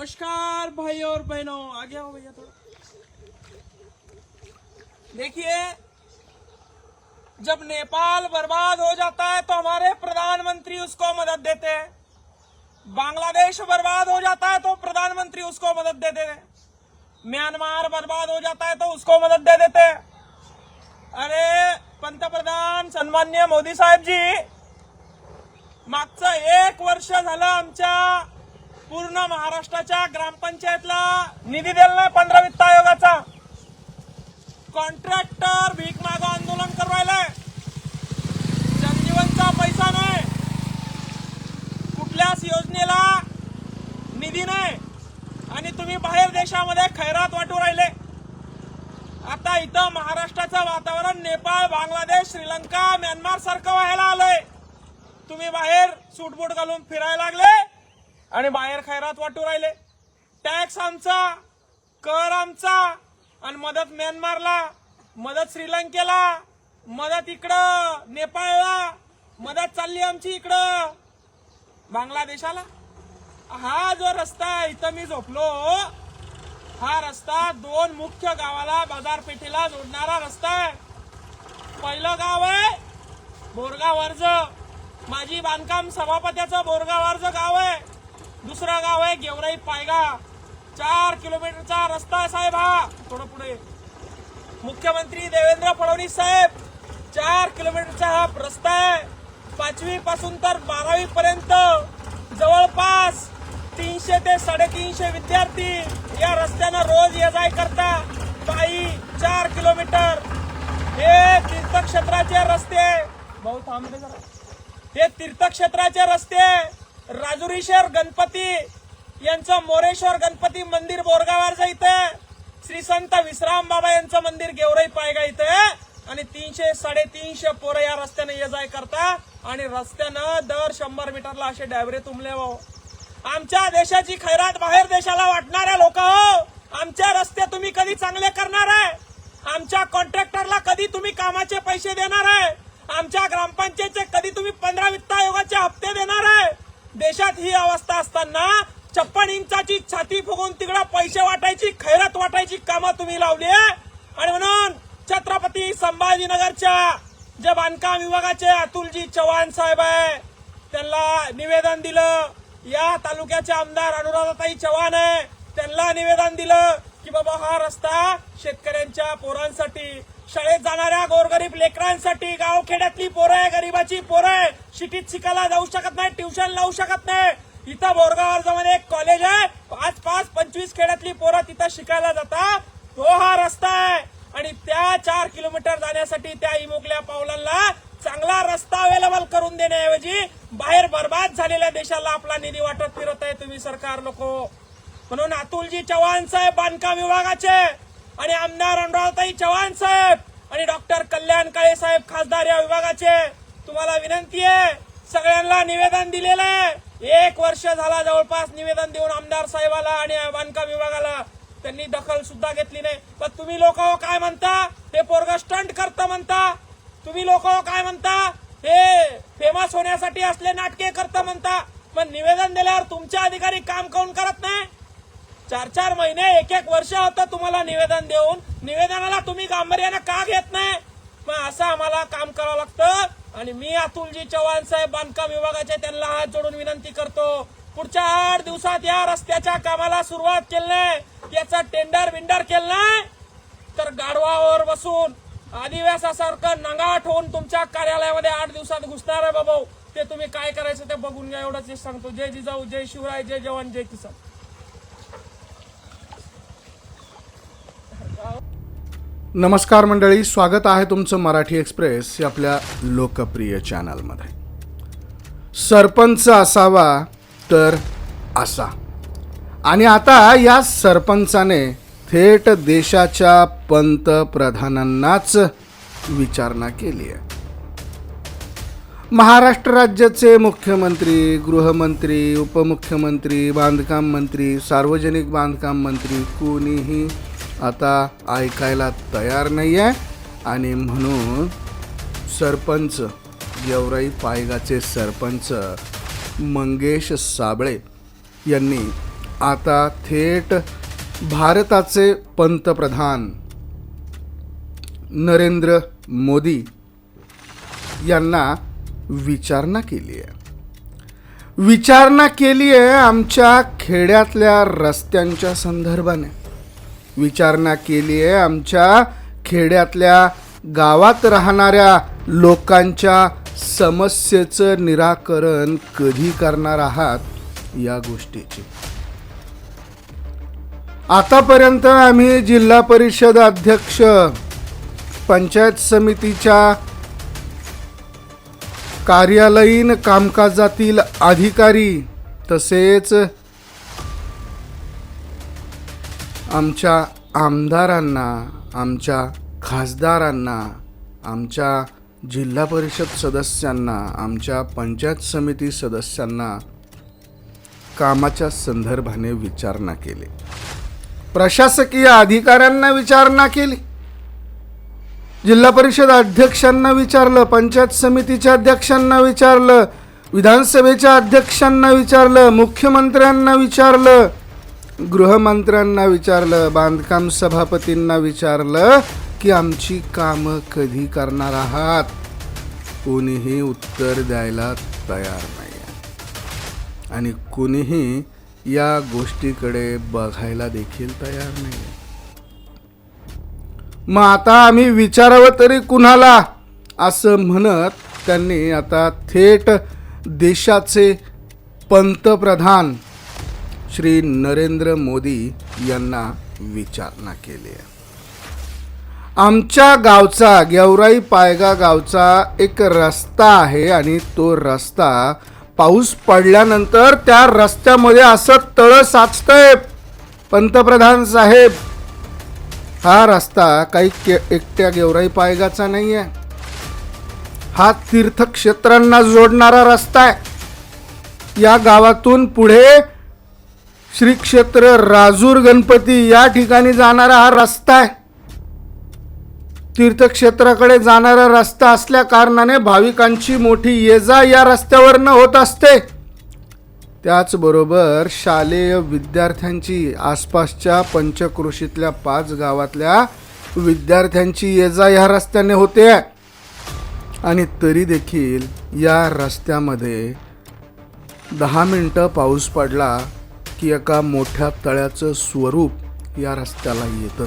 नमस्कार भाई और बहनों। आ गया हो भैया थोड़ा। देखिए, जब नेपाल बर्बाद हो जाता है तो हमारे प्रधानमंत्री उसको मदद देते हैं। बांग्लादेश बर्बाद हो जाता है तो प्रधानमंत्री उसको मदद देते हैं। म्यांमार बर्बाद हो जाता है तो उसको मदद दे देते हैं। अरे, पंतप्रधान सन्मान्य मोदी साहेब जी, मागचं एक वर्ष आमच्या पूर्ण महाराष्ट्राच्या ग्रामपंचायतला निधी दिला नाही पंधरा वित्त आयोगाचा. कॉन्ट्रॅक्टर भीक माग आंदोलन करवायलाय. राहिलाय पैसा नाही. कुठल्याच योजनेला निधी नाही. आणि तुम्ही बाहेर देशामध्ये खैरात वाटू राहिले. आता इथं महाराष्ट्राचं वातावरण नेपाळ बांगलादेश श्रीलंका म्यानमार सारखं व्हायला आलंय. तुम्ही बाहेर सूटबूट घालून फिरायला लागले. आणि बाहेर खैरात वाटू राहिले. टॅक्स आमचा कर आमचा आणि मदत म्यानमारला मदत श्रीलंकेला मदत इकडं नेपाळला मदत चालली आमची इकडं. बांगलादेशाला? हा जो रस्ता आहे इथं मी झोपलो. हा रस्ता दोन मुख्य गावाला बाजारपेठेला जोडणारा रस्ता आहे. पहिलं गाव आहे बोरगाव अर्ज. माझी बांधकाम सभापत्याचं बोरगाव अर्ज गाव आहे. दुसरं गाव आहे गेवराई पायगा. चार किलोमीटरचा रस्ता आहे साहेब हा. थोडं पुढे. मुख्यमंत्री देवेंद्र फडणवीस साहेब चार किलोमीटरचा हा रस्ता आहे. पाचवी पासून तर बारावी पर्यंत जवळपास तीनशे ते साडेतीनशे विद्यार्थी या रस्त्यानं रोज ये जाय करता. पायी चार किलोमीटर. हे तीर्थक्षेत्राचे रस्ते. भाऊ थांबते जरा. हे तीर्थक्षेत्राचे रस्ते. राजुरीश्वर गणपती यांचं मोरेश्वर गणपती मंदिर बोरगावरचं इथं. श्री संत विश्राम बाबा यांचं मंदिर गेवराई पायगा इथं. आणि तीनशे साडेतीनशे पोरं या रस्त्याने ये जाय करता. आणि रस्त्यानं दर शंभर मीटरला असे डायव्हरे तुंबले हो. आमच्या देशाची खैरात बाहेर देशाला वाटणाऱ्या लोक हो. आमच्या रस्ते तुम्ही कधी चांगले करणार आहे? आमच्या कॉन्ट्रॅक्टरला कधी तुम्ही कामाचे पैसे देणार आहे? आमच्या ग्रामपंचायतचे कधी तुम्ही पंधरा वित्त आयोगाचे हप्ते देणार आहे? देशात ही अवस्था असताना छप्पन इंचाची छाती फुगून तिकडं पैसे वाटायची खैरात वाटायची कामं तुम्ही लावली आहे. आणि म्हणून छत्रपती संभाजीनगरच्या जे बांधकाम विभागाचे अतुलजी चव्हाण साहेब आहे त्यांना निवेदन दिलं या तालुक्याचे आमदार अनुराधाताई चव्हाण आहे त्यांना निवेदन दिलं की बाबा हा रस्ता शेतकऱ्यांच्या पोरांसाठी शाळेत जाणाऱ्या गोरगरीब लेकरांसाठी गावखेड्यातली पोरं आहे गरीबाची पोरं आहे. शिटीत शिकायला जाऊ शकत नाही ट्युशन लावू शकत नाही. इथं बोरगावमध्ये एक कॉलेज आहे. पाच पाच पंचवीस खेड्यातली पोरं तिथं शिकायला जाता तो हा रस्ता आहे. आणि त्या चार किलोमीटर जाण्यासाठी त्या इमोकल्या पावलांना चांगला रस्ता अवेलेबल करून देण्याऐवजी बाहेर बर्बाद झालेल्या देशाला आपला निधी वाटत फिरत आहे. तुम्ही सरकार लोक म्हणून अतुलजी चव्हाण साहेब बांधकाम विभागाचे आणि आमदार अनुराधाताई चव्हाण साहेब आणि डॉक्टर कल्याण काळे साहेब खासदार या विभागाचे तुम्हाला विनंती आहे सगळ्यांना निवेदन दिलेलं आहे. एक वर्ष झाला जवळपास निवेदन देऊन आमदार साहेबाला आणि बांधकाम विभागाला त्यांनी दखल सुद्धा घेतली नाही. पण तुम्ही लोक हो काय म्हणता? हे पोरग स्टंट करतं म्हणता. तुम्ही लोक हो काय म्हणता? हे फेमस होण्यासाठी असले नाटके करतं म्हणता. पण निवेदन दिल्यावर तुमचे अधिकारी काम काऊन करत नाही? चार चार महिने एक एक वर्ष होतं तुम्हाला निवेदन देऊन निवेदनाला तुम्ही गांभीर्यानं का घेत नाही? मग असं आम्हाला काम करावं लागतं. आणि मी अतुलजी चव्हाण साहेब बांधकाम विभागाचे त्यांना हात जोडून विनंती करतो पुढच्या आठ दिवसात या रस्त्याच्या कामाला सुरुवात केली नाही याचा टेंडर विंडर केलं नाही तर गाढवावर बसून आदिवासासारखं नंगाट होऊन तुमच्या कार्यालयामध्ये आठ दिवसात घुसणार आहे बाबा. ते तुम्ही काय करायचं ते बघून घ्या एवढंच सांगतो. जय जिजाऊ जय शिवराय जय जवान जय किसान. नमस्कार मंडळी स्वागत आहे तुमचं मराठी एक्सप्रेस या आपल्या लोकप्रिय चॅनलमध्ये. सरपंच असावा तर असा. आणि आता या सरपंचाने थेट देशाच्या पंतप्रधानांनाच विचारणा केली आहे. महाराष्ट्र राज्याचे मुख्यमंत्री गृहमंत्री उपमुख्यमंत्री बांधकाम मंत्री सार्वजनिक बांधकाम मंत्री कोणीही आता ऐकायला तयार नाही आहे आणि म्हणून सरपंच गेवराई पायगाचे सरपंच मंगेश साबळे यांनी आता थेट भारताचे पंतप्रधान नरेंद्र मोदी यांना विचारणा केली आहे. विचारणा केली आहे आमच्या खेड्यातल्या रस्त्यांच्या संदर्भाने. विचारणा केली आहे. आमच्या खेड्यातल्या गावात राहणाऱ्या लोकांच्या समस्येचं निराकरण कधी करणार आहात या गोष्टीची. आतापर्यंत आम्ही जिल्हा परिषद अध्यक्ष पंचायत समितीच्या कार्यालयीन कामकाजातील अधिकारी तसेच आमच्या आमदारांना आमच्या खासदारांना आमच्या जिल्हा परिषद सदस्यांना आमच्या पंचायत समिती सदस्यांना कामाच्या संदर्भाने विचारणा केली. प्रशासकीय अधिकाऱ्यांना विचारणा केली. जिल्हा परिषद अध्यक्षांना विचारलं पंचायत समितीच्या अध्यक्षांना विचारलं विधानसभेच्या अध्यक्षांना विचारलं मुख्यमंत्र्यांना विचारलं गृहमंत्र्यांना विचारलं बांधकाम सभापतींना विचारलं की आमची कामं कधी करणार आहात? कोणीही उत्तर द्यायला तयार नाही आहे आणि कोणीही या गोष्टीकडे बघायला देखील तयार नाही मग आता आम्ही विचारावं तरी कुणाला? असं म्हणत त्यांनी आता थेट देशाचे पंतप्रधान श्री नरेंद्र मोदी यांना विचारणा केली आहे. आमच्या गावचा गेवराई पायगा गावचा एक रस्ता आहे आणि तो रस्ता पाऊस पडल्यानंतर त्या रस्त्यामध्ये असं तळ साचतंय. पंतप्रधान साहेब हा रस्ता काही के एकट्या गेवराई पायगाचा नाही आहे हा तीर्थक्षेत्रांना जोडणारा रस्ता आहे. या गावातून पुढे श्री क्षेत्र राजूर गणपती या ठिकाणी जाणारा हा रस्ता आहे. तीर्थक्षेत्राकडे जाणारा रस्ता असल्या कारणाने भाविकांची मोठी ये जा या रस्त्यावरनं होत असते. त्याचबरोबर शालेय विद्यार्थ्यांची आसपासच्या पंचक्रोशीतल्या पाच गावातल्या विद्यार्थ्यांची ये जा ह्या रस्त्याने होते. आणि तरी देखील या रस्त्यामध्ये दहा मिनटं पाऊस पडला की एका मोठ्या तळ्याचं स्वरूप या रस्त्याला येतं.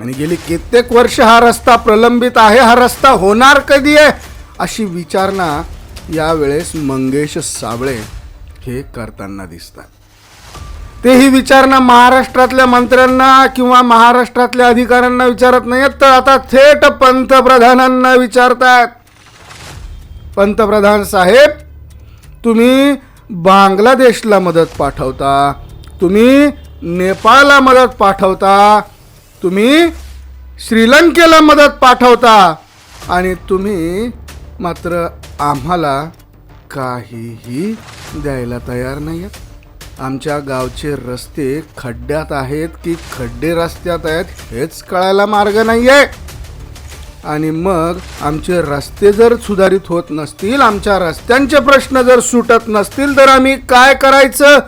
आणि गेली कित्येक वर्ष हा रस्ता प्रलंबित आहे हा रस्ता होणार कधी आहे? अशी विचारणा यावेळेस मंगेश साबळे हे करताना दिसतात. ते ही विचारणा महाराष्ट्रातल्या मंत्र्यांना किंवा महाराष्ट्रातल्या अधिकाऱ्यांना विचारत नाहीत तर आता थेट पंतप्रधानांना विचारतात पंतप्रधान साहेब तुम्ही बांगलादेशला मदत पाठवता. तुम्ही नेपाळला मदत पाठवता. तुम्ही श्रीलंकेला मदत पाठवता. आणि तुम्ही मात्र आम्हाला काहीही द्यायला तयार नाही आहेत आमच्या गावचे रस्ते खड्ड्यात आहेत की खड्डे रस्त्यात आहेत हेच कळायला मार्ग नाही आहे आणि मग आमचे रस्ते जर सुधारित होत नसतील आमच्या रस्त्यांचे प्रश्न जर सुटत नसतील तर आम्ही काय करायचं?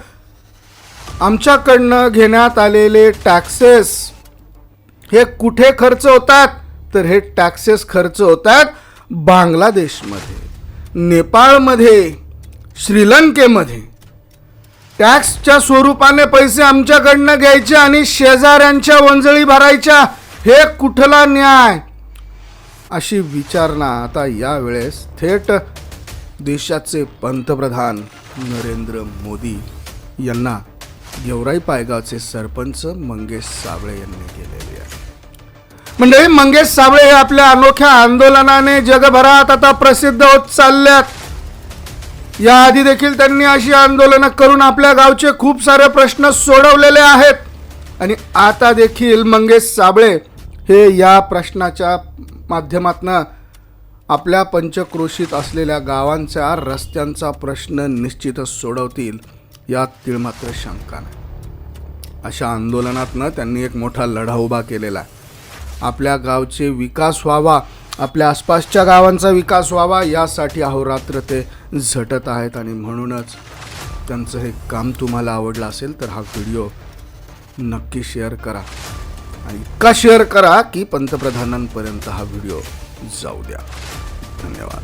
आमच्याकडनं घेण्यात आलेले टॅक्सेस हे कुठे खर्च होतात? तर हे टॅक्सेस खर्च होतात बांगलादेशमध्ये नेपाळमध्ये श्रीलंकेमध्ये. टॅक्सच्या स्वरूपाने पैसे आमच्याकडनं घ्यायचे आणि शेजाऱ्यांच्या वंजळी भरायच्या हे कुठला न्याय? अशी विचारणा आता यावेळेस थेट देशाचे पंतप्रधान नरेंद्र मोदी यांना गेवराई पायगावचे सरपंच मंगेश साबळे यांनी केलेली आहे. म्हणजे मंगेश साबळे हे आपल्या अनोख्या आंदोलनाने जगभरात आता प्रसिद्ध होत चालल्यात. याआधी देखील त्यांनी अशी आंदोलनं करून आपल्या गावचे खूप सारे प्रश्न सोडवलेले आहेत. आणि आता देखील मंगेश साबळे हे या प्रश्नाच्या माध्यमातनं आपल्या पंचक्रोशीत असलेल्या गावांच्या रस्त्यांचा प्रश्न निश्चितच सोडवतील यात तिळमात्र शंका नाही. अशा आंदोलनातनं त्यांनी एक मोठा लढा उभा केलेला आहे. आपल्या गावचे विकास व्हावा आपल्या आसपासच्या गावांचा विकास व्हावा यासाठी अहोरात्र ते झटत आहेत आणि म्हणूनच त्यांचं हे काम तुम्हाला आवडलं असेल तर हा व्हिडिओ नक्की शेअर करा. आणि इतका शेअर करा की पंतप्रधानांपर्यंत हा व्हिडिओ जाऊ द्या. धन्यवाद.